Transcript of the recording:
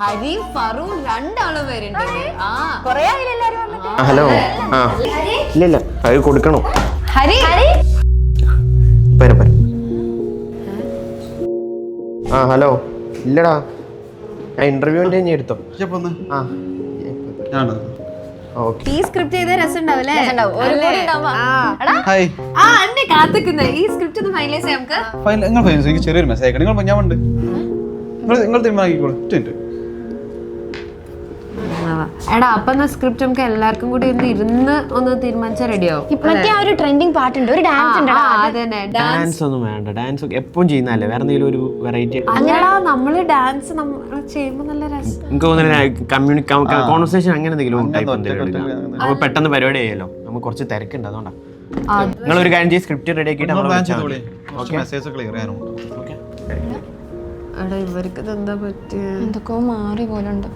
ഹരി ഫറു രണ്ടാളും വരുന്നുണ്ട്. ആ. കൊറേ ആയില്ലേ എല്ലാരും വന്നിട്ട്? ഹലോ. ആ. ഇല്ല ഇല്ല അത് കൊടുക്കണോ? ഹരി? പറ വരാം ആ ഹലോ. ഇല്ലടാ. ഞാൻ ഇന്റർവ്യൂവിന്റെ കഴിഞ്ഞ് എടുത്തോ. ആ. ഓക്കെ. ഈ സ്ക്രിപ്റ്റ് ചെയ്ത രസം ഉണ്ടാവില്ലേ ഹായ്. ആ എന്നെ കാത്തിക്കുന്ന. ഈ സ്ക്രിപ്റ്റ് ഒന്ന് ഫൈനലൈസ് ചെയ്യാം നമുക്ക്. ഫൈൻ നിങ്ങൾ ഫൈനൽ എനിക്ക് ചെറിയൊരു മെസ്സേജ് അയക്കണം നിങ്ങൾ ഞാൻ ഉണ്ട് നിങ്ങൾ നിങ്ങൾ തീരുമാനിക്കോളൂ എടാ അപ്പൊ എന്നാ സ്ക്രിപ്റ്റ് നമുക്ക് എല്ലാവർക്കും കൂടി ഒന്ന് ഇരുന്ന് ഒന്ന് തീരുമാനിച്ചാൽ റെഡിയാവും ഇപ്പൊ മറ്റേ ആ ഒരു ട്രെൻഡിങ് പാട്ടുണ്ട് ഒരു ഡാൻസ് ഉണ്ട് അതന്നെ. ഡാൻസ് ഒന്നും വേണ്ട ഡാൻസ് എപ്പോഴും ചെയ്യുന്നതല്ലേ? വേറെ എന്തെങ്കിലും ഒരു വെറൈറ്റി അല്ലടാ നമ്മൾ ഡാൻസ് നമ്മൾ ചെയ്യുമ്പോ നല്ല രസം. എനിക്ക് കോൺവെർസേഷൻ അങ്ങനെ എന്തെങ്കിലും ടൈപ്പ് എന്തെങ്കിലും പെട്ടെന്ന് പരിപാടി ചെയ്യല്ലോ നമുക്ക് കുറച്ച് തിരക്കുണ്ട് അതുകൊണ്ടാണ് നിങ്ങൾ ഒരു കാര്യം ചെയ്ത് സ്ക്രിപ്റ്റ് റെഡി ആക്കിയിട്ട്. എടാ ഇവർക്ക് എന്താ പറ്റിയ? എന്തൊക്കെയോ മാറി പോലുണ്ട്.